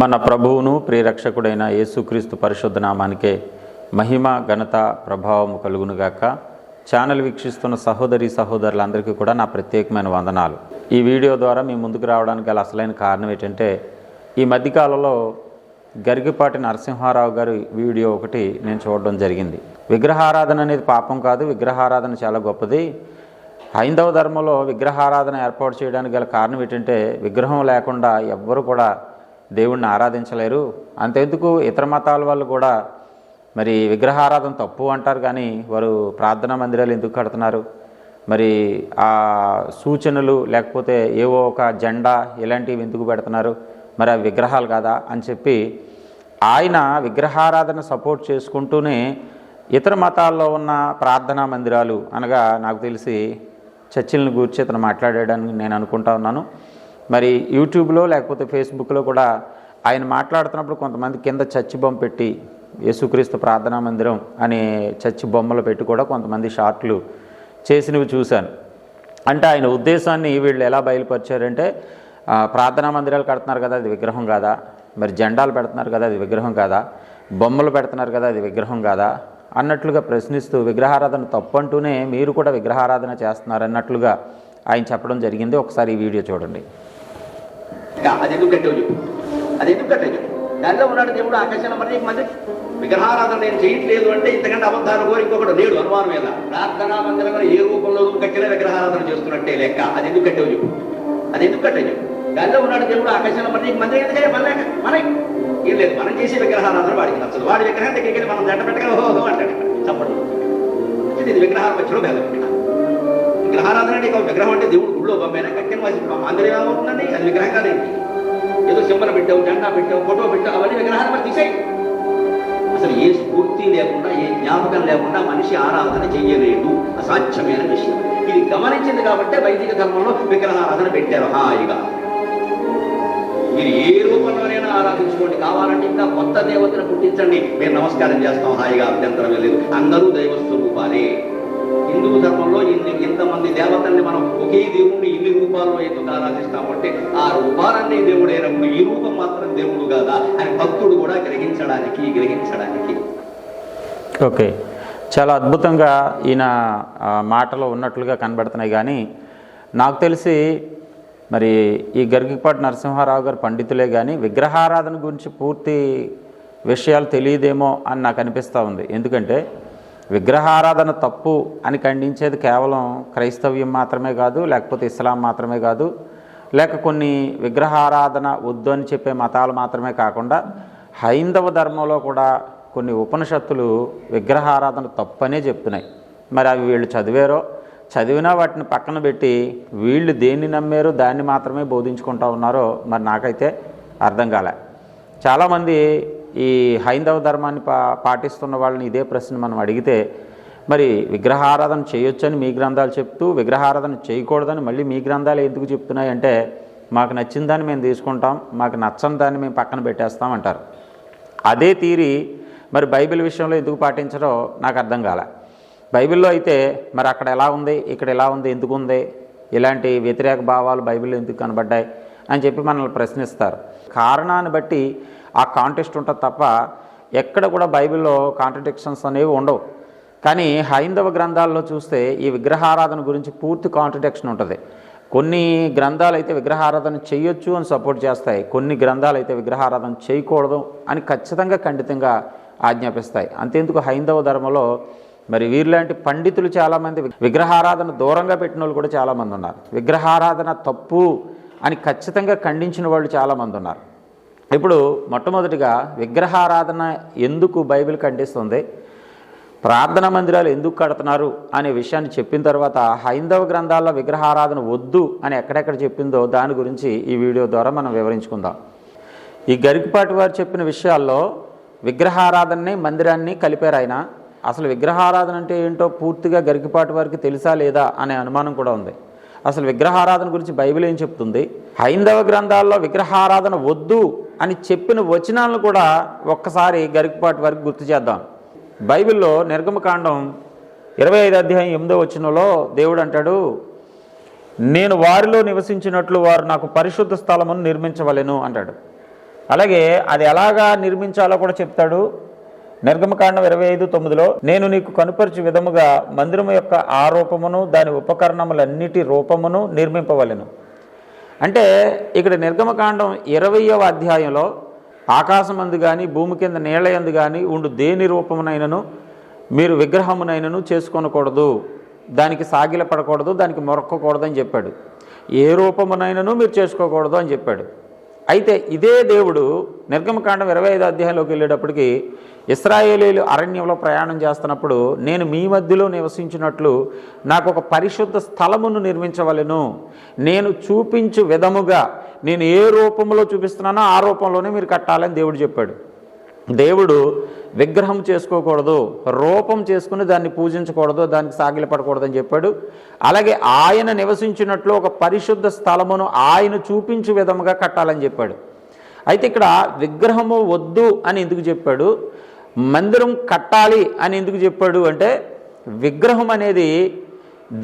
మన ప్రభువును ప్రియరక్షకుడైన యేసుక్రీస్తు పరిశుద్ధ నామానికే మహిమ ఘనత ప్రభావం కలుగునుగాక ఛానల్ వీక్షిస్తున్న సహోదరి సహోదరులందరికీ కూడా నా ప్రత్యేకమైన వందనాలు. ఈ వీడియో ద్వారా మీ ముందుకు రావడానికి గల అసలైన కారణం ఏంటంటే ఈ మధ్యకాలంలో గరిగిపాటి నరసింహారావు గారి వీడియో ఒకటి నేను చూడడం జరిగింది. విగ్రహారాధన అనేది పాపం కాదు. విగ్రహారాధన చాలా గొప్పది. హైందవ ధర్మంలో విగ్రహారాధన ఏర్పాటు చేయడానికి గల కారణం ఏంటంటే విగ్రహం లేకుండా ఎవ్వరు కూడా దేవుణ్ణి ఆరాధించలేరు. అంతెందుకు ఇతర మతాల వాళ్ళు కూడా మరి విగ్రహారాధన తప్పు అంటారు కానీ వారు ప్రార్థనా మందిరాలు ఎందుకు కడుతున్నారు? మరి ఆ సూచనలు లేకపోతే ఏవో ఒక జెండా ఇలాంటివి ఎందుకు పెడుతున్నారు? మరి ఆ విగ్రహాలు కాదా అని చెప్పి ఆయన విగ్రహారాధన సపోర్ట్ చేసుకుంటూనే ఇతర మతాల్లో ఉన్న ప్రార్థనా మందిరాలు అనగా నాకు తెలిసి చర్చిలను గూర్చి అతను మాట్లాడాడని నేను అనుకుంటా ఉన్నాను. మరి యూట్యూబ్లో లేకపోతే ఫేస్బుక్లో కూడా ఆయన మాట్లాడుతున్నప్పుడు కొంతమంది కింద చర్చి బొమ్మ పెట్టి యేసుక్రీస్తు ప్రార్థనా మందిరం అనే చర్చి బొమ్మలు పెట్టి కూడా కొంతమంది షార్ట్లు చేసినవి చూశాను. అంటే ఆయన ఉద్దేశాన్ని వీళ్ళు ఎలా బయలుపరిచారంటే ప్రార్థనా మందిరాలు కడుతున్నారు కదా అది విగ్రహం కాదా? మరి జెండాలు పెడుతున్నారు కదా అది విగ్రహం కాదా? బొమ్మలు పెడుతున్నారు కదా అది విగ్రహం కాదా? అన్నట్లుగా ప్రశ్నిస్తూ విగ్రహారాధన తప్పంటూనే మీరు కూడా విగ్రహారాధన చేస్తున్నారు అన్నట్లుగా ఆయన చెప్పడం జరిగింది. ఒకసారి ఈ వీడియో చూడండి. అది ఎందుకు కట్టావు చెప్పు? అది ఎందుకు కట్టావు చెప్పు? దానిలో ఉన్నాడు దేవుడు ఆకాశంలో మరి నీకు మంది విగ్రహారాధన నేను చేయట్లేదు అంటే ఇంతకంటే అబద్ధాలు కోరి ఇంకొకటి లేడు అనుమానం మీద. ప్రార్థనా మందిరంలో ఏ రూపంలో కట్టిన విగ్రహారాధన చేస్తున్నట్టే లెక్క. అది ఎందుకు కట్టావు చెప్పు? అది ఎందుకు కట్టావు చెప్పు? దానిలో ఉన్నాడు దేవుడు ఆకాశంలో మరి నీకు మందిరం ఎందుకంటే మన మనకి ఏం లేదు. మనం చేసే విగ్రహారాధన వాడికి నచ్చదు. వాడి విగ్రహం దగ్గరికి వెళ్ళి మనం దండ పెట్టగా ఓహో అంటాడు. చప్పడు ఇది విగ్రహాల మధ్యలో భేదం విగ్రహారాధన అంటే ఇక విగ్రహం అంటే దేవుడు గుళ్ళో బొమ్మైనా కట్టెను వాసి ఆంధ్రయ ఉంటుందండి అది విగ్రహం కాదండి ఏదో సింబల్ పెట్టావు జెండా పెట్టావు ఫోటో పెట్టావు అవన్నీ విగ్రహాలు మరి తీసేయి. అసలు ఏ స్ఫూర్తి లేకుండా ఏ జ్ఞాపకం లేకుండా మనిషి ఆరాధన చెయ్యలేడు. అసాధ్యమైన విషయం. ఇది గమనించింది కాబట్టి వైదిక ధర్మంలో విగ్రహారాధన పెట్టారు హాయిగా. మీరు ఏ రూపంలోనైనా ఆరాధించుకోండి. కావాలంటే ఇంకా కొత్త దేవతను పుట్టించండి. మేము నమస్కారం చేస్తాం హాయిగా అభ్యంతరం లేదు. అందరూ దైవ స్వరూపాలే హిందూ ధర్మంలో ఇన్ని ఇంతమంది దేవతల్ని మనం ఒకే దేవుణ్ణి ఇన్ని రూపాల్లో ఎందుకు ఆరాధిస్తామంటే ఆ రూపాలన్నీ దేవుడైనప్పుడు ఈ రూపం మాత్రం దేవుడు కాదా అని భక్తుడు కూడా గ్రహించడానికి గ్రహించడానికి. ఓకే. చాలా అద్భుతంగా ఈయన మాటలో ఉన్నట్లుగా కనబడుతున్నాయి కానీ నాకు తెలిసి మరి ఈ గరిగిపాటి నరసింహారావు గారు పండితులే కానీ విగ్రహారాధన గురించి పూర్తి విషయాలు తెలియదేమో అని నాకు అనిపిస్తూ ఉంది. ఎందుకంటే విగ్రహారాధన తప్పు అని ఖండించేది కేవలం క్రైస్తవ్యం మాత్రమే కాదు లేకపోతే ఇస్లాం మాత్రమే కాదు లేక కొన్ని విగ్రహారాధన వద్దు అని చెప్పే మతాలు మాత్రమే కాకుండా హైందవ ధర్మంలో కూడా కొన్ని ఉపనిషత్తులు విగ్రహారాధన తప్పనే చెప్తున్నాయి మరి అవి వీళ్ళు చదివారో? చదివినా వాటిని పక్కన పెట్టి వీళ్ళు దేన్ని నమ్మారో దాన్ని మాత్రమే బోధించుకుంటా ఉన్నారో మరి నాకైతే అర్థం కాలే. చాలామంది ఈ హైందవ ధర్మాన్ని పా పాటిస్తున్న వాళ్ళని ఇదే ప్రశ్న మనం అడిగితే మరి విగ్రహారాధన చేయొచ్చని మీ గ్రంథాలు చెప్తూ విగ్రహారాధన చేయకూడదని మళ్ళీ మీ గ్రంథాలు ఎందుకు చెప్తున్నాయి అంటే మాకు నచ్చిన దాన్ని మేము తీసుకుంటాం మాకు నచ్చని దాన్ని మేము పక్కన పెట్టేస్తాం అంటారు. అదే తీరి మరి బైబిల్ విషయంలో ఎందుకు పాటించడో నాకు అర్థం కాలే. బైబిల్లో అయితే మరి అక్కడ ఎలా ఉంది ఇక్కడ ఎలా ఉంది ఎందుకు ఉంది ఇలాంటి వ్యతిరేక భావాలు బైబిల్లో ఎందుకు కనబడ్డాయి అని చెప్పి మనల్ని ప్రశ్నిస్తారు. కారణాన్ని బట్టి ఆ కాంటెస్ట్ ఉంటుంది తప్ప ఎక్కడ కూడా బైబిల్లో కాంట్రడిక్షన్స్ అనేవి ఉండవు. కానీ హైందవ గ్రంథాల్లో చూస్తే ఈ విగ్రహారాధన గురించి పూర్తి కాంట్రడిక్షన్ ఉంటుంది. కొన్ని గ్రంథాలు అయితే విగ్రహారాధన చేయొచ్చు అని సపోర్ట్ చేస్తాయి. కొన్ని గ్రంథాలు అయితే విగ్రహారాధన చేయకూడదు అని ఖచ్చితంగా ఖండితంగా ఆజ్ఞాపిస్తాయి. అంతేందుకు హైందవ ధర్మంలో మరి వీరిలాంటి పండితులు చాలామంది విగ్రహారాధన దూరంగా పెట్టిన వాళ్ళు కూడా చాలామంది ఉన్నారు. విగ్రహారాధన తప్పు అని ఖచ్చితంగా ఖండించిన వాళ్ళు చాలామంది ఉన్నారు. ఇప్పుడు మొట్టమొదటిగా విగ్రహారాధన ఎందుకు బైబిల్ ఖండిస్తుంది? ప్రార్థనా మందిరాలు ఎందుకు కడుతున్నారు అనే విషయాన్ని చెప్పిన తర్వాత హైందవ గ్రంథాల్లో విగ్రహారాధన వద్దు అని ఎక్కడెక్కడ చెప్పిందో దాని గురించి ఈ వీడియో ద్వారా మనం వివరించుకుందాం. ఈ గరికపాటి వారు చెప్పిన విషయాల్లో విగ్రహారాధనని మందిరాన్ని కలిపారు ఆయన. అసలు విగ్రహారాధన అంటే ఏంటో పూర్తిగా గరికపాటి వారికి తెలుసా లేదా అనే అనుమానం కూడా ఉంది. అసలు విగ్రహారాధన గురించి బైబిల్ ఏం చెప్తుంది? హైందవ గ్రంథాల్లో విగ్రహారాధన వద్దు అని చెప్పిన వచనాలను కూడా ఒక్కసారి గరికపాటి వరకు గుర్తు చేద్దాం. బైబిల్లో నిర్గమకాండం ఇరవై ఐదు అధ్యాయం ఎనిమిదో వచనంలో దేవుడు అంటాడు నేను వారిలో నివసించినట్లు వారు నాకు పరిశుద్ధ స్థలమును నిర్మించవలెను అంటాడు. అలాగే అది ఎలాగా నిర్మించాలో కూడా చెప్తాడు. నిర్గమకాండం ఇరవై ఐదు తొమ్మిదిలో నేను నీకు కనుపరిచి విధముగా మందిరము యొక్క ఆరూపమును దాని ఉపకరణములన్నిటి రూపమును నిర్మింపవలెను. అంటే ఇక్కడ నిర్గమకాండం ఇరవయవ అధ్యాయంలో ఆకాశమందు కానీ భూమి కింద నీళ్ళ కానీ ఉండు దేని రూపమునైనను మీరు విగ్రహమునైనను చేసుకొనకూడదు. దానికి సాగిల పడకూడదు దానికి మొరక్కకూడదు అని చెప్పాడు. ఏ రూపమునైనను మీరు చేసుకోకూడదు అని చెప్పాడు. అయితే ఇదే దేవుడు నిర్గమకాండం ఇరవై ఐదు అధ్యాయంలోకి వెళ్ళేటప్పటికి ఇస్రాయేలీలు అరణ్యంలో ప్రయాణం చేస్తున్నప్పుడు నేను మీ మధ్యలో నివసించినట్లు నాకు ఒక పరిశుద్ధ స్థలమును నిర్మించవలెను. నేను చూపించు విధముగా నేను ఏ రూపంలో చూపిస్తున్నానో ఆ రూపంలోనే మీరు కట్టాలని దేవుడు చెప్పాడు. దేవుడు విగ్రహం చేసుకోకూడదు రూపం చేసుకుని దాన్ని పూజించకూడదు దానికి సాగిలపడకూడదు అని చెప్పాడు. అలాగే ఆయన నివసించినట్లు ఒక పరిశుద్ధ స్థలమును ఆయన చూపించు విధముగా కట్టాలని చెప్పాడు. అయితే ఇక్కడ విగ్రహము వద్దు అని ఎందుకు చెప్పాడు? మందిరం కట్టాలి అని ఎందుకు చెప్పాడు అంటే విగ్రహం అనేది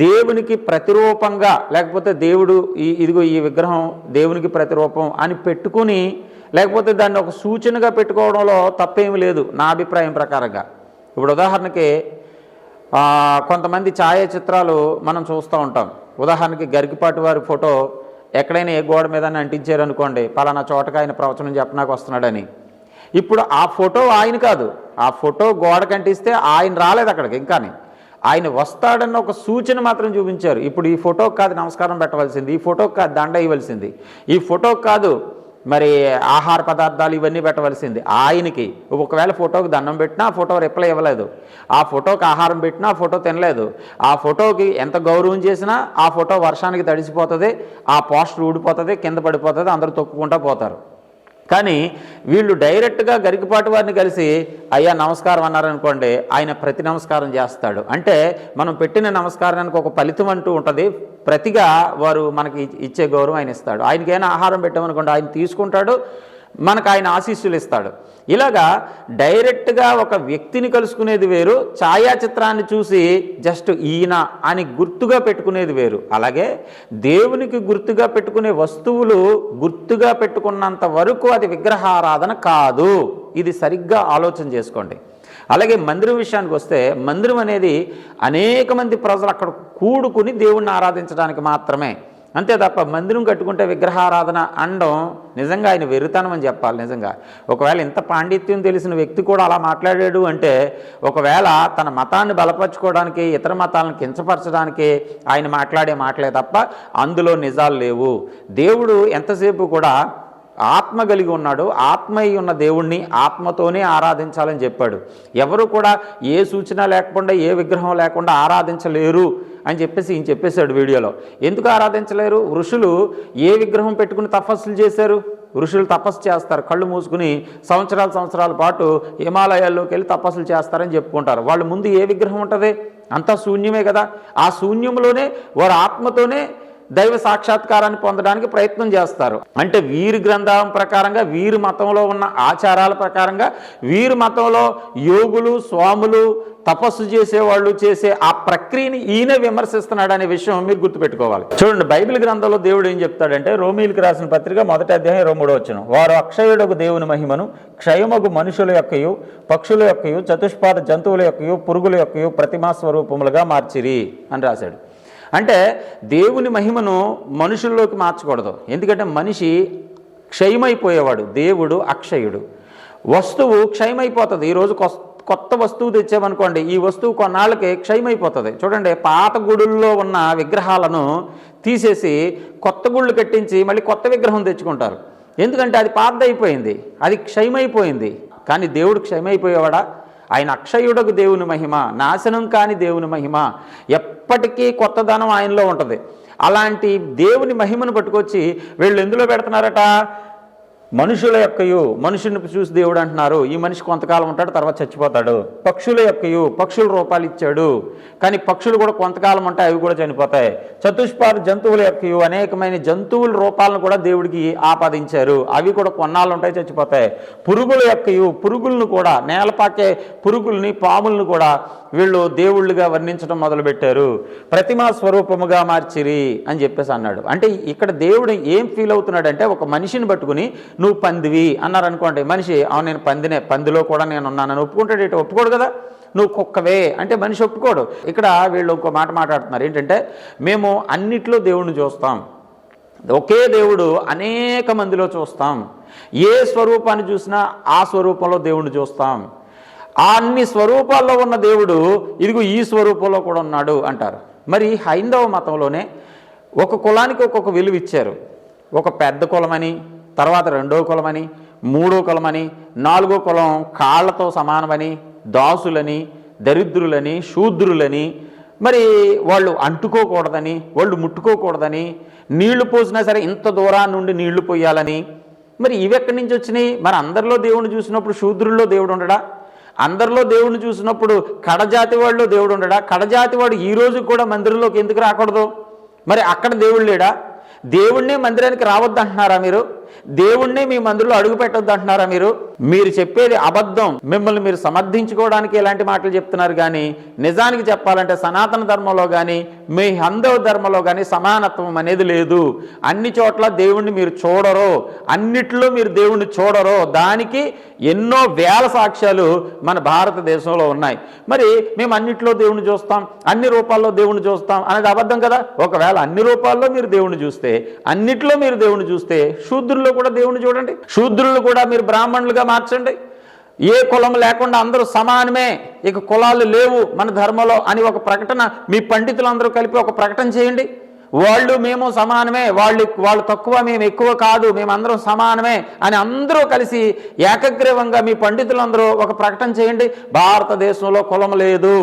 దేవునికి ప్రతిరూపంగా లేకపోతే దేవుడు ఈ ఇదిగో ఈ విగ్రహం దేవునికి ప్రతిరూపం అని పెట్టుకుని లేకపోతే దాన్ని ఒక సూచనగా పెట్టుకోవడంలో తప్పేమీ లేదు నా అభిప్రాయం ప్రకారంగా. ఇప్పుడు ఉదాహరణకి కొంతమంది ఛాయాచిత్రాలు మనం చూస్తూ ఉంటాం. ఉదాహరణకి గరికిపాటి వారి ఫోటో ఎక్కడైనా ఏ గోడ మీద అంటించారు అనుకోండి పలానా చోటకి ఆయన ప్రవచనం చెప్పడానికి వస్తున్నాడని. ఇప్పుడు ఆ ఫోటో ఆయన కాదు. ఆ ఫోటో గోడకి అంటిస్తే ఆయన రాలేదు అక్కడికి ఇంకాని. ఆయన వస్తాడన్న ఒక సూచన మాత్రం చూపించారు. ఇప్పుడు ఈ ఫోటోకి కాదు నమస్కారం పెట్టవలసింది ఈ ఫోటోకి కాదు దండ ఇవ్వవలసింది. ఈ ఫోటోకి కాదు మరి ఆహార పదార్థాలు ఇవన్నీ పెట్టవలసింది. ఆయనకి ఒకవేళ ఫోటోకి దండం పెట్టినా ఆ ఫోటో రిప్లై ఇవ్వలేదు. ఆ ఫోటోకి ఆహారం పెట్టినా ఆ ఫోటో తినలేదు. ఆ ఫోటోకి ఎంత గౌరవం చేసినా ఆ ఫోటో వర్షానికి తడిసిపోతుంది ఆ పోస్టర్ ఊడిపోతుంది కింద పడిపోతుంది అందరూ తొక్కుకుంటా పోతారు. కానీ వీళ్ళు డైరెక్ట్గా గరికపాటి వారిని కలిసి అయ్యా నమస్కారం అన్నారనుకోండి ఆయన ప్రతి నమస్కారం చేస్తాడు. అంటే మనం పెట్టిన నమస్కారానికి ఒక ఫలితం అంటూ ఉంటుంది. ప్రతిగా వారు మనకి ఇచ్చే గౌరవం ఆయన ఇస్తాడు. ఆయనకైనా ఆహారం పెట్టామనుకోండి ఆయన తీసుకుంటాడు. మనకు ఆయన ఆశీస్సులు ఇస్తాడు. ఇలాగా డైరెక్ట్గా ఒక వ్యక్తిని కలుసుకునేది వేరు ఛాయాచిత్రాన్ని చూసి జస్ట్ ఈయన అని గుర్తుగా పెట్టుకునేది వేరు. అలాగే దేవునికి గుర్తుగా పెట్టుకునే వస్తువులు గుర్తుగా పెట్టుకున్నంత వరకు అది విగ్రహారాధన కాదు. ఇది సరిగ్గా ఆలోచన చేసుకోండి. అలాగే మందిరం విషయానికి వస్తే మందిరం అనేది అనేక మంది ప్రజలు అక్కడ కూడుకుని దేవుణ్ణి ఆరాధించడానికి మాత్రమే. అంతే తప్ప మందిరం కట్టుకుంటే విగ్రహారాధన అనడం నిజంగా ఆయన వెరుతనం అని చెప్పాలి నిజంగా. ఒకవేళ ఇంత పాండిత్యం తెలిసిన వ్యక్తి కూడా అలా మాట్లాడాడు అంటే ఒకవేళ తన మతాన్ని బలపరచుకోవడానికి ఇతర మతాలను కించపరచడానికి ఆయన మాట్లాడే మాటలే తప్ప అందులో నిజాలు లేవు. దేవుడు ఎంతసేపు కూడా ఆత్మ కలిగి ఉన్నాడు ఆత్మ అయి ఉన్న దేవుణ్ణి ఆత్మతోనే ఆరాధించాలని చెప్పాడు. ఎవరు కూడా ఏ సూచన లేకుండా ఏ విగ్రహం లేకుండా ఆరాధించలేరు. అని చెప్పేసి ఈయన చెప్పేశాడు వీడియోలో. ఎందుకు ఆరాధించలేరు? ఋషులు ఏ విగ్రహం పెట్టుకుని తపస్సులు చేశారు? ఋషులు తపస్సు చేస్తారు. కళ్ళు మూసుకుని సంవత్సరాల సంవత్సరాల పాటు హిమాలయాల్లోకి వెళ్ళి తపస్సులు చేస్తారని చెప్పుకుంటారు. వాళ్ళు ముందు ఏ విగ్రహం ఉంటుంది? అంతా శూన్యమే కదా? ఆ శూన్యంలోనే వారు ఆత్మతోనే దైవ సాక్షాత్కారాన్ని పొందడానికి ప్రయత్నం చేస్తారు. అంటే వీరి గ్రంథం ప్రకారంగా వీరి మతంలో ఉన్న ఆచారాల ప్రకారంగా వీరి మతంలో యోగులు స్వాములు తపస్సు చేసేవాళ్ళు చేసే ఆ ప్రక్రియని ఈయన విమర్శిస్తున్నాడు అనే విషయం మీరు గుర్తుపెట్టుకోవాలి. చూడండి బైబిల్ గ్రంథంలో దేవుడు ఏం చెప్తాడంటే రోమీలకు రాసిన పత్రిక మొదటి అధ్యాయం ఇరవై మూడో వచ్చిన వారు అక్షయుడకు దేవుని మహిమను క్షయమగు మనుషుల యొక్కయు పక్షుల యొక్కయు చతుష్పాద జంతువుల యొక్కయు పురుగుల యొక్కయు ప్రతిమా స్వరూపములుగా మార్చిరి అని రాశాడు. అంటే దేవుని మహిమను మనుషుల్లోకి మార్చకూడదు. ఎందుకంటే మనిషి క్షయమైపోయేవాడు దేవుడు అక్షయుడు. వస్తువు క్షయమైపోతుంది ఈరోజు కొస్త కొత్త వస్తువు తెచ్చామనుకోండి ఈ వస్తువు కొన్నాళ్ళకి క్షయమైపోతుంది. చూడండి పాత గుడుల్లో ఉన్న విగ్రహాలను తీసేసి కొత్త గుళ్ళు కట్టించి మళ్ళీ కొత్త విగ్రహం తెచ్చుకుంటారు. ఎందుకంటే అది పాతదైపోయింది అది క్షయమైపోయింది. కానీ దేవుడు క్షయమైపోయేవాడా? ఆయన అక్షయుడకు దేవుని మహిమ నాశనం కాని దేవుని మహిమ ఎప్పటికీ కొత్తదనం ఆయనలో ఉంటుంది. అలాంటి దేవుని మహిమను పట్టుకొచ్చి వీళ్ళు ఎందులో పెడుతున్నారట? మనుషుల యొక్కయు మనుషుని చూసి దేవుడు అంటున్నారు ఈ మనిషి కొంతకాలం ఉంటాడు తర్వాత చచ్చిపోతాడు. పక్షుల యొక్కయు పక్షుల రూపాలు ఇచ్చాడు. కానీ పక్షులు కూడా కొంతకాలం ఉంటాయి అవి కూడా చనిపోతాయి. చతుష్పాద జంతువుల యొక్కయు అనేకమైన జంతువుల రూపాలను కూడా దేవుడికి ఆపాదించారు. అవి కూడా కొన్నాళ్ళు ఉంటాయి చచ్చిపోతాయి. పురుగుల యొక్కయు పురుగులను కూడా నేలపాకే పురుగుల్ని పాములను కూడా వీళ్ళు దేవుళ్ళుగా వర్ణించడం మొదలుపెట్టారు. ప్రతిమా స్వరూపముగా మార్చిరి అని చెప్పేసి అన్నాడు. అంటే ఇక్కడ దేవుడు ఏం ఫీల్ అవుతున్నాడంటే ఒక మనిషిని పట్టుకుని నువ్వు పందివి అన్నారు అనుకోండి మనిషి అవును నేను పందినే పందిలో కూడా నేను ఉన్నానని ఒప్పుకుంటాడు ఇటు ఒప్పుకోడు కదా నువ్వు కుక్కవే అంటే మనిషి ఒప్పుకోడు. ఇక్కడ వీళ్ళు ఇంకో మాట మాట్లాడుతున్నారు ఏంటంటే మేము అన్నిట్లో దేవుణ్ణి చూస్తాం ఒకే దేవుడు అనేక మందిలో చూస్తాం ఏ స్వరూపాన్ని చూసినా ఆ స్వరూపంలో దేవుణ్ణి చూస్తాం ఆ అన్ని స్వరూపాల్లో ఉన్న దేవుడు ఇదిగో ఈ స్వరూపంలో కూడా ఉన్నాడు అంటారు. మరి హైందవ మతంలోనే ఒక కులానికి ఒక్కొక్క విలువ ఇచ్చారు. ఒక పెద్ద కులమని తర్వాత రెండో కులమని మూడో కులమని నాలుగో కులం కాళ్ళతో సమానమని దాసులని దరిద్రులని శూద్రులని మరి వాళ్ళు అంటుకోకూడదని వాళ్ళు ముట్టుకోకూడదని నీళ్ళు పోసినా సరే ఇంత దూరాన్ని నుండి నీళ్ళు పోయాలని. మరి ఇవి ఎక్కడి నుంచి వచ్చినాయి? మరి అందరిలో దేవుణ్ణి చూసినప్పుడు శూద్రుల్లో దేవుడు ఉండడా? అందరిలో దేవుణ్ణి చూసినప్పుడు కడజాతి వాళ్ళు దేవుడు ఉండడా? కడజాతి వాడు ఈ రోజు కూడా మందిరంలోకి ఎందుకు రాకూడదు? మరి అక్కడ దేవుడు లేడా? దేవుణ్ణే మందిరానికి రావద్దు అంటున్నారా మీరు? దేవుణ్ణే మీ మందిరంలో అడుగు పెట్టొద్దు అంటున్నారా మీరు? మీరు చెప్పేది అబద్ధం. మిమ్మల్ని మీరు సమర్థించుకోవడానికి ఎలాంటి మాటలు చెప్తున్నారు కానీ నిజానికి చెప్పాలంటే సనాతన ధర్మంలో కానీ మీ హందవ ధర్మంలో కానీ సమానత్వం అనేది లేదు. అన్ని చోట్ల దేవుణ్ణి మీరు చూడరు అన్నిట్లో మీరు దేవుణ్ణి చూడరు దానికి ఎన్నో వేల సాక్ష్యాలు మన భారతదేశంలో ఉన్నాయి. మరి మేము అన్నిట్లో దేవుణ్ణి చూస్తాం అన్ని రూపాల్లో దేవుణ్ణి చూస్తాం అనేది అబద్ధం కదా? ఒకవేళ అన్ని రూపాల్లో మీరు దేవుణ్ణి చూస్తే అన్నిట్లో మీరు దేవుణ్ణి చూస్తే శూద్రుల్లో కూడా దేవుణ్ణి చూడండి. శూద్రులు కూడా మీరు బ్రాహ్మణులుగా మార్చండి. ఏ కులం లేకుండా అందరూ సమానమే. ఇక కులాలు లేవు మన ధర్మంలో అని ఒక ప్రకటన మీ పండితులందరూ కలిపి ఒక ప్రకటన చేయండి. వాళ్ళు మేము సమానమే. వాళ్ళు వాళ్ళు తక్కువ మేము ఎక్కువ కాదు. మేమందరం సమానమే అని అందరూ కలిసి ఏకగ్రీవంగా మీ పండితులందరూ ఒక ప్రకటన చేయండి. భారతదేశంలో కులం లేదు.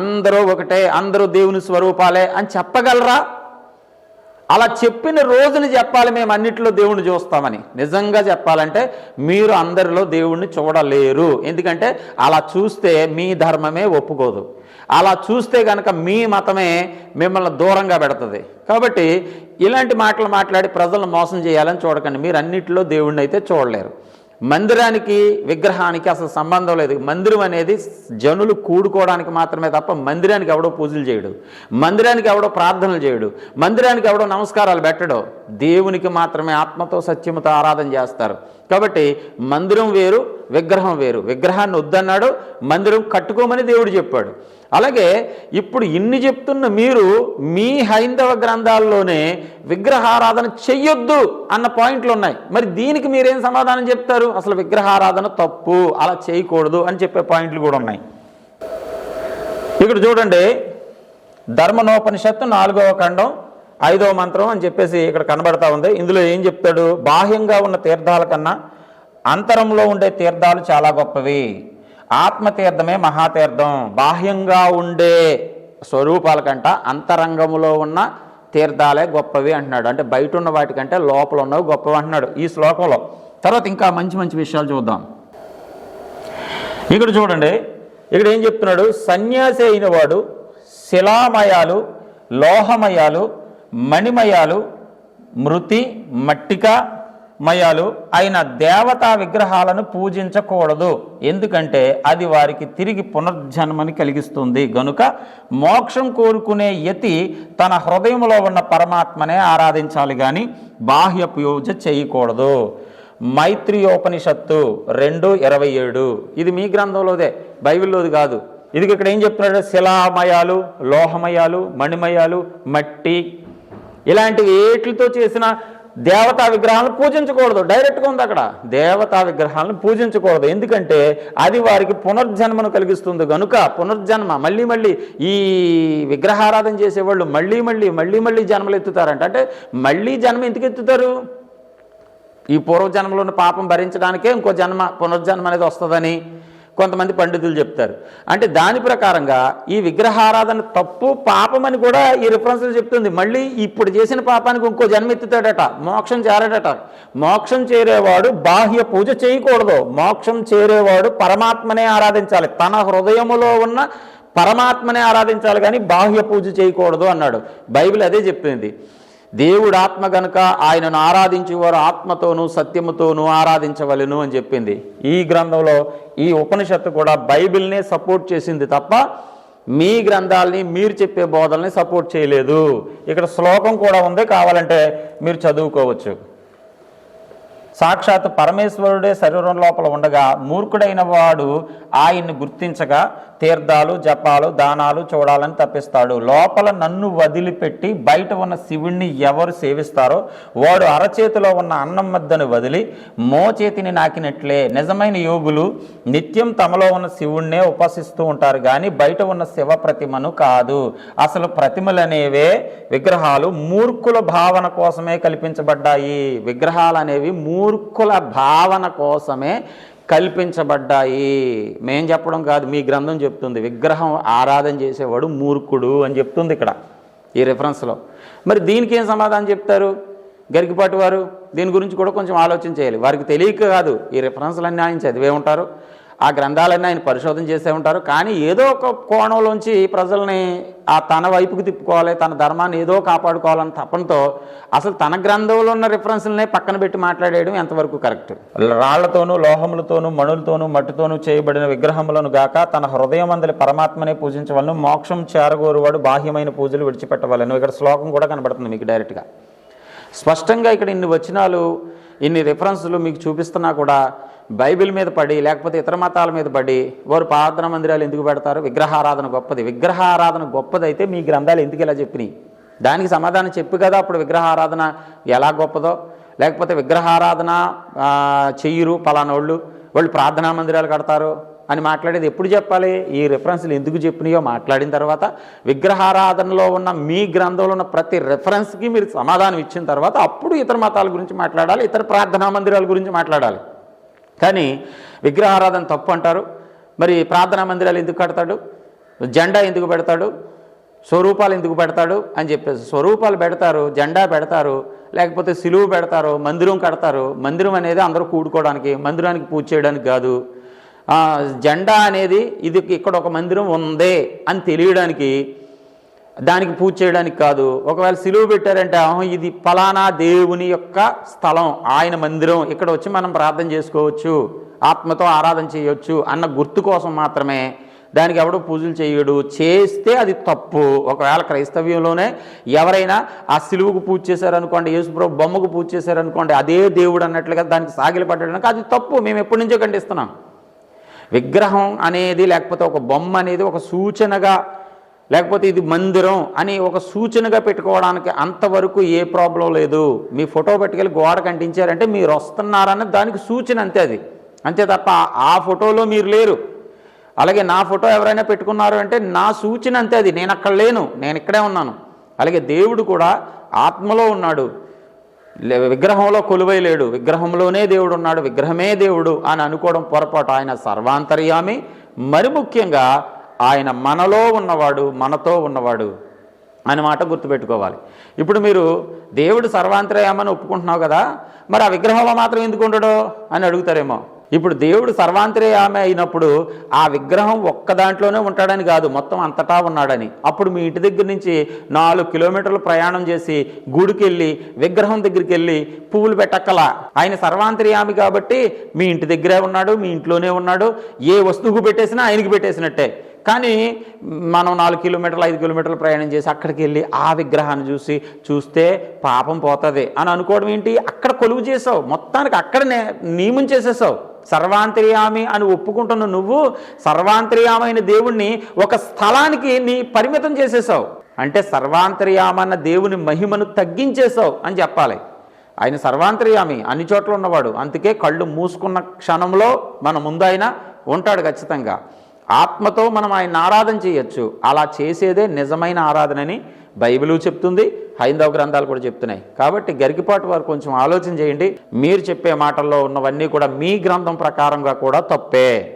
అందరూ ఒకటే. అందరూ దేవుని స్వరూపాలే అని చెప్పగలరా? అలా చెప్పిన రోజుని చెప్పాలి మేము అన్నింటిలో దేవుణ్ణి చూస్తామని. నిజంగా చెప్పాలంటే మీరు అందరిలో దేవుణ్ణి చూడలేరు. ఎందుకంటే అలా చూస్తే మీ ధర్మమే ఒప్పుకోదు. అలా చూస్తే కనుక మీ మతమే మిమ్మల్ని దూరంగా పెడుతుంది. కాబట్టి ఇలాంటి మాటలు మాట్లాడి ప్రజలను మోసం చేయాలని చూడకండి. మీరు అన్నింటిలో దేవుణ్ణి అయితే చూడలేరు. మందిరానికి విగ్రహానికి అసలు సంబంధం లేదు. మందిరం అనేది జనులు కూడుకోవడానికి మాత్రమే తప్ప మందిరానికి ఎవడో పూజలు చేయడు. మందిరానికి ఎవడో ప్రార్థనలు చేయడు. మందిరానికి ఎవడో నమస్కారాలు పెట్టడు. దేవునికి మాత్రమే ఆత్మతో సత్యముతో ఆరాధన చేస్తారు. కాబట్టి మందిరం వేరు విగ్రహం వేరు. విగ్రహాన్ని వద్దన్నాడు మందిరం కట్టుకోమని దేవుడు చెప్పాడు. అలాగే ఇప్పుడు ఇన్ని చెప్తున్న మీరు మీ హైందవ గ్రంథాల్లోనే విగ్రహారాధన చెయ్యొద్దు అన్న పాయింట్లు ఉన్నాయి. మరి దీనికి మీరేం సమాధానం చెప్తారు? అసలు విగ్రహారాధన తప్పు అలా చేయకూడదు అని చెప్పే పాయింట్లు కూడా ఉన్నాయి. ఇక్కడ చూడండి ధర్మనోపనిషత్తు నాలుగవ ఖండం ఐదవ మంత్రం అని చెప్పేసి ఇక్కడ కనబడతా ఉంది. ఇందులో ఏం చెప్తాడు? బాహ్యంగా ఉన్న తీర్థాల కన్నా అంతరంలో ఉండే తీర్థాలు చాలా గొప్పవి. ఆత్మతీర్థమే మహాతీర్థం. బాహ్యంగా ఉండే స్వరూపాల కంట అంతరంగములో ఉన్న తీర్థాలే గొప్పవి అంటున్నాడు. అంటే బయట ఉన్న వాటికంటే లోపల ఉన్నవి గొప్పవి అంటున్నాడు ఈ శ్లోకంలో. తర్వాత ఇంకా మంచి మంచి విషయాలు చూద్దాం. ఇక్కడ చూడండి. ఇక్కడ ఏం చెప్తున్నాడు? సన్యాసి అయిన వాడు శిలామయాలు లోహమయాలు మణిమయాలు మృతి మట్టిక మయాలు అయిన దేవతా విగ్రహాలను పూజించకూడదు. ఎందుకంటే అది వారికి తిరిగి పునర్జన్మని కలిగిస్తుంది. గనుక మోక్షం కోరుకునే యతి తన హృదయంలో ఉన్న పరమాత్మనే ఆరాధించాలి కానీ బాహ్య పూజ చేయకూడదు. మైత్రియోపనిషత్తు రెండు ఇరవై ఏడు. ఇది మీ గ్రంథంలోదే బైబిల్లోది కాదు. ఇది ఇక్కడ ఏం చెప్తున్నాడు? శిలామయాలు లోహమయాలు మణిమయాలు మట్టి. ఇలాంటి ఏట్లతో చేసిన దేవతా విగ్రహాలను పూజించకూడదు. డైరెక్ట్గా ఉంది అక్కడ. దేవతా విగ్రహాలను పూజించకూడదు. ఎందుకంటే అది వారికి పునర్జన్మను కలిగిస్తుంది. కనుక పునర్జన్మ మళ్ళీ మళ్ళీ ఈ విగ్రహారాధన చేసేవాళ్ళు మళ్ళీ మళ్ళీ మళ్ళీ మళ్ళీ జన్మలు ఎత్తుతారంట. అంటే మళ్ళీ జన్మ ఎందుకు ఎత్తుతారు? ఈ పూర్వజన్మలోని పాపం భరించడానికే ఇంకో జన్మ పునర్జన్మ అనేది వస్తుందని. కొంతమంది పండితులు చెప్తారు. అంటే దాని ప్రకారంగా ఈ విగ్రహారాధన తప్పు పాపం అని కూడా ఈ రిఫరెన్స్లో చెప్తుంది. మళ్ళీ ఇప్పుడు చేసిన పాపానికి ఇంకో జన్మ ఎత్తుతాడట మోక్షం చేరాడట. మోక్షం చేరేవాడు బాహ్య పూజ చేయకూడదు. మోక్షం చేరేవాడు పరమాత్మనే ఆరాధించాలి. తన హృదయములో ఉన్న పరమాత్మనే ఆరాధించాలి కానీ బాహ్య పూజ చేయకూడదు అన్నాడు. బైబిల్ అదే చెప్పింది దేవుడు ఆత్మ గనుక ఆయనను ఆరాధించేవారు ఆత్మతోనూ సత్యముతోనూ ఆరాధించవలెను అని చెప్పింది. ఈ గ్రంథంలో ఈ ఉపనిషత్తు కూడా బైబిల్నే సపోర్ట్ చేసింది తప్ప మీ గ్రంథాలని మీరు చెప్పే బోధల్ని సపోర్ట్ చేయలేదు. ఇక్కడ శ్లోకం కూడా ఉంది కావాలంటే మీరు చదువుకోవచ్చు. సాక్షాత్ పరమేశ్వరుడే శరీరం లోపల ఉండగా మూర్ఖుడైన వాడు ఆయన్ని గుర్తించగా తీర్థాలు జపాలు దానాలు చూడాలని తప్పిస్తాడు. లోపల నన్ను వదిలిపెట్టి బయట ఉన్న శివుణ్ణి ఎవరు సేవిస్తారో వాడు అరచేతిలో ఉన్న అన్నం మద్దను వదిలి మోచేతిని నాకినట్లే. నిజమైన యోగులు నిత్యం తమలో ఉన్న శివుణ్ణే ఉపాసిస్తూ ఉంటారు కానీ బయట ఉన్న శివ ప్రతిమను కాదు. అసలు ప్రతిమలనేవే విగ్రహాలు మూర్ఖుల భావన కోసమే కల్పించబడ్డాయి. విగ్రహాలు అనేవి మూర్ఖుల భావన కోసమే కల్పించబడ్డాయి. మేం చెప్పడం కాదు మీ గ్రంథం చెప్తుంది. విగ్రహం ఆరాధన చేసేవాడు మూర్ఖుడు అని చెప్తుంది ఇక్కడ ఈ రిఫరెన్స్లో మరి దీనికి ఏం సమాధానం చెప్తారు? గరికిపాటి వారు దీని గురించి కూడా కొంచెం ఆలోచన చేయాలి. వారికి తెలియక కాదు ఈ రెఫరెన్స్లన్నీ ఆయన చదివే ఉంటారు. ఆ గ్రంథాలన్నీ ఆయన పరిశోధన చేసే ఉంటారు. కానీ ఏదో ఒక కోణంలోంచి ప్రజల్ని ఆ తన వైపుకి తిప్పుకోవాలి తన ధర్మాన్ని ఏదో కాపాడుకోవాలని తపనతో అసలు తన గ్రంథంలో ఉన్న రిఫరెన్స్లనే పక్కన పెట్టి మాట్లాడేయడం ఎంతవరకు కరెక్ట్? రాళ్ళతోనూ లోహములతోనూ మణులతోనూ మట్టితోనూ చేయబడిన విగ్రహములను గాక తన హృదయం అందలి పరమాత్మనే పూజించవలను మోక్షం చేరగోరువాడు బాహ్యమైన పూజలు విడిచిపెట్టవలను. ఇక్కడ శ్లోకం కూడా కనబడుతుంది మీకు డైరెక్ట్గా. స్పష్టంగా ఇక్కడ ఇన్ని వచనాలు ఇన్ని రిఫరెన్స్లు మీకు చూపిస్తున్నా కూడా బైబిల్ మీద పడి లేకపోతే ఇతర మతాల మీద పడి వారు ప్రార్థన మందిరాలు ఎందుకు పెడతారు? విగ్రహారాధన గొప్పది. విగ్రహారాధన గొప్పదైతే మీ గ్రంథాలు ఎందుకు ఇలా చెప్పినాయి? దానికి సమాధానం చెప్పు కదా అప్పుడు విగ్రహారాధన ఎలా గొప్పదో. లేకపోతే విగ్రహారాధన చెయ్యరు పలానోళ్ళు వాళ్ళు. ప్రార్థనా మందిరాలు కడతారు అని మాట్లాడేది ఎప్పుడు చెప్పాలి? ఈ రిఫరెన్స్లు ఎందుకు చెప్పినాయో మాట్లాడిన తర్వాత విగ్రహారాధనలో ఉన్న మీ గ్రంథంలో ఉన్న ప్రతి రిఫరెన్స్కి మీరు సమాధానం ఇచ్చిన తర్వాత అప్పుడు ఇతర మతాల గురించి మాట్లాడాలి ఇతర ప్రార్థనా మందిరాల గురించి మాట్లాడాలి. కానీ విగ్రహారాధన తప్పు అంటారు. మరి ప్రార్థనా మందిరాలు ఎందుకు కడతాడు? జెండా ఎందుకు పెడతాడు? స్వరూపాలు ఎందుకు పెడతాడు అని చెప్పేసి స్వరూపాలు పెడతారు జెండా పెడతారు లేకపోతే సిలువు పెడతారు మందిరం కడతారు. మందిరం అనేది అందరూ కూడుకోవడానికి మందిరానికి పూజ చేయడానికి కాదు. జెండా అనేది ఇది ఇక్కడ ఒక మందిరం ఉంది అని తెలియడానికి దానికి పూజ చేయడానికి కాదు. ఒకవేళ సిలువ పెట్టారంటే అహం ఇది ఫలానా దేవుని యొక్క స్థలం ఆయన మందిరం ఇక్కడ వచ్చి మనం ప్రార్థన చేసుకోవచ్చు ఆత్మతో ఆరాధన చేయొచ్చు అన్న గుర్తు కోసం మాత్రమే దానికి ఎవడు పూజలు చేయడు. చేస్తే అది తప్పు. ఒకవేళ క్రైస్తవ్యంలోనే ఎవరైనా ఆ సిలువుకు పూజ చేశారనుకోండి యేసుప్రభు బొమ్మకు పూజ చేశారనుకోండి అదే దేవుడు అన్నట్లుగా దానికి సాగిలి పట్టడానికి అది తప్పు. మేము ఎప్పటి నుంచో ఖండిస్తున్నాం. విగ్రహం అనేది లేకపోతే ఒక బొమ్మ అనేది ఒక సూచనగా లేకపోతే ఇది మందిరం అని ఒక సూచనగా పెట్టుకోవడానికి అంతవరకు ఏ ప్రాబ్లం లేదు. మీ ఫోటో పెట్టుకెళ్ళి గోడ కంటించారంటే మీరు వస్తున్నారని దానికి సూచన అంతే అది. అంతే తప్ప ఆ ఫోటోలో మీరు లేరు. అలాగే నా ఫోటో ఎవరైనా పెట్టుకున్నారు అంటే నా సూచన అంతే అది. నేను అక్కడ లేను. నేను ఇక్కడే ఉన్నాను. అలాగే దేవుడు కూడా ఆత్మలో ఉన్నాడు. లే- విగ్రహంలో కొలువై లేడు. విగ్రహంలోనే దేవుడు ఉన్నాడు. విగ్రహమే దేవుడు అని అనుకోవడం పొరపాటు. ఆయన సర్వాంతర్యామి. మరి ముఖ్యంగా ఆయన మనలో ఉన్నవాడు మనతో ఉన్నవాడు అని మాట గుర్తుపెట్టుకోవాలి. ఇప్పుడు మీరు దేవుడు సర్వాంతరయామని ఒప్పుకుంటున్నావు కదా మరి ఆ విగ్రహంలో మాత్రం ఎందుకు ఉండడు అని అడుగుతారేమో. ఇప్పుడు దేవుడు సర్వాంతర్యామి అయినప్పుడు ఆ విగ్రహం ఒక్క దాంట్లోనే ఉంటాడని కాదు మొత్తం అంతటా ఉన్నాడని. అప్పుడు మీ ఇంటి దగ్గర నుంచి నాలుగు కిలోమీటర్లు ప్రయాణం చేసి గుడికి వెళ్ళి విగ్రహం దగ్గరికి వెళ్ళి పువ్వులు పెట్టక్కల. ఆయన సర్వాంతర్యామి కాబట్టి మీ ఇంటి దగ్గరే ఉన్నాడు మీ ఇంట్లోనే ఉన్నాడు ఏ వస్తువుకు పెట్టేసినా ఆయనకి పెట్టేసినట్టే. కానీ మనం నాలుగు కిలోమీటర్లు ఐదు కిలోమీటర్లు ప్రయాణం చేసి అక్కడికి వెళ్ళి ఆ విగ్రహాన్ని చూసి చూస్తే పాపం పోతుంది అని అనుకోవడం ఏంటి? అక్కడ కొలువు చేసావు. మొత్తానికి అక్కడనే నియమం చేసేసావు. సర్వాంతర్యామి అని ఒప్పుకుంటున్న నువ్వు సర్వాంతర్యామైన దేవుణ్ణి ఒక స్థలానికి నీ పరిమితం చేసేసావు. అంటే సర్వాంతర్యామన్న దేవుని మహిమను తగ్గించేసావు అని చెప్పాలి. ఆయన సర్వాంతర్యామి అన్ని చోట్ల ఉన్నవాడు. అందుకే కళ్ళు మూసుకున్న క్షణంలో మన ముందు ఆయన ఉంటాడు ఖచ్చితంగా. ఆత్మతో మనం ఆయన ఆరాధన చేయొచ్చు. అలా చేసేదే నిజమైన ఆరాధనని బైబిలు చెప్తుంది హైందవ గ్రంథాలు కూడా చెప్తున్నాయి. కాబట్టి గరికిపాటు వారు కొంచెం ఆలోచన చేయండి. మీరు చెప్పే మాటల్లో ఉన్నవన్నీ కూడా మీ గ్రంథం ప్రకారంగా కూడా తప్పే.